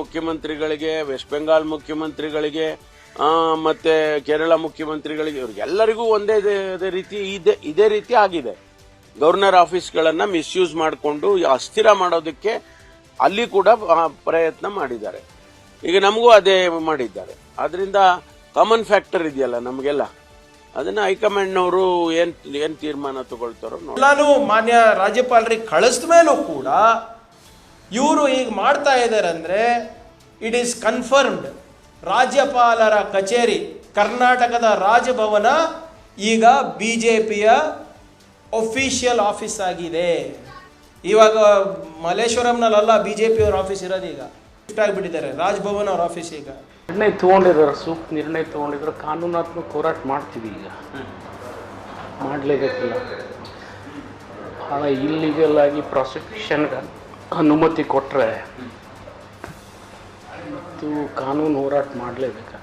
ಮುಖ್ಯಮಂತ್ರಿಗಳಿಗೆ, ವೆಸ್ಟ್ ಬೆಂಗಾಲ್ ಮುಖ್ಯಮಂತ್ರಿಗಳಿಗೆ ಮತ್ತೆ ಕೇರಳ ಮುಖ್ಯಮಂತ್ರಿಗಳಿಗೆ ಇವ್ರಿಗೆಲ್ಲರಿಗೂ ಒಂದೇ ರೀತಿ ಇದೆ, ಇದೇ ರೀತಿ ಆಗಿದೆ. ಗವರ್ನರ್ ಆಫೀಸ್ಗಳನ್ನ ಮಿಸ್ಯೂಸ್ ಮಾಡಿಕೊಂಡು ಅಸ್ಥಿರ ಮಾಡೋದಕ್ಕೆ ಅಲ್ಲಿ ಕೂಡ ಪ್ರಯತ್ನ ಮಾಡಿದ್ದಾರೆ. ಈಗ ನಮಗೂ ಅದೇ ಮಾಡಿದ್ದಾರೆ. ಆದ್ರಿಂದ ಕಾಮನ್ ಫ್ಯಾಕ್ಟರ್ ಇದೆಯಲ್ಲ ನಮಗೆಲ್ಲ. ಅದನ್ನ ಹೈಕಮಾಂಡ್ನವರು ಏನ್ ಏನ್ ತೀರ್ಮಾನ ತಗೊಳ್ತಾರೋ ನಾನು ಮಾನ್ಯ ರಾಜ್ಯಪಾಲರಿಗೆ ಕಳಿಸಿದ ಮೇಲೂ ಕೂಡ ಇವರು ಈಗ ಮಾಡ್ತಾ ಇದ್ದಾರೆ ಅಂದ್ರೆ ಇಟ್ ಈಸ್ ಕನ್ಫರ್ಮ್ಡ್ ರಾಜ್ಯಪಾಲರ ಕಚೇರಿ, ಕರ್ನಾಟಕದ ರಾಜಭವನ ಈಗ ಬಿ ಜೆ ಪಿಯ ಒಫಿಷಿಯಲ್ ಆಫೀಸ್ ಆಗಿದೆ. ಇವಾಗ ಮಲ್ಲೇಶ್ವರಂನಲ್ಲ ಬಿ ಜೆ ಪಿಯವ್ರ ಆಫೀಸ್ ಇರೋದು ಈಗ. ಶಿಫ್ಟ್ ಆಗಿಬಿಟ್ಟಿದ್ದಾರೆ ರಾಜ್ಭವನ್ ಅವ್ರ ಆಫೀಸ್ ಈಗ. ನಿರ್ಣಯ ತೊಗೊಂಡಿದ್ದಾರೆ, ಸೂಕ್ತ ನಿರ್ಣಯ ತೊಗೊಂಡಿದ್ರು ಕಾನೂನಾತ್ಮಕ ಹೋರಾಟ ಮಾಡ್ತೀವಿ ಈಗ. ಮಾಡಲೇಬೇಕಿಲ್ಲ. ಭಾಳ ಇಲ್ಲಿಗಲ್ ಆಗಿ ಪ್ರಾಸಿಕ್ಯೂಷನ್ಗೆ ಅನುಮತಿ ಕೊಟ್ಟರೆ ಮತ್ತು ಕಾನೂನು ಹೋರಾಟ ಮಾಡಲೇಬೇಕು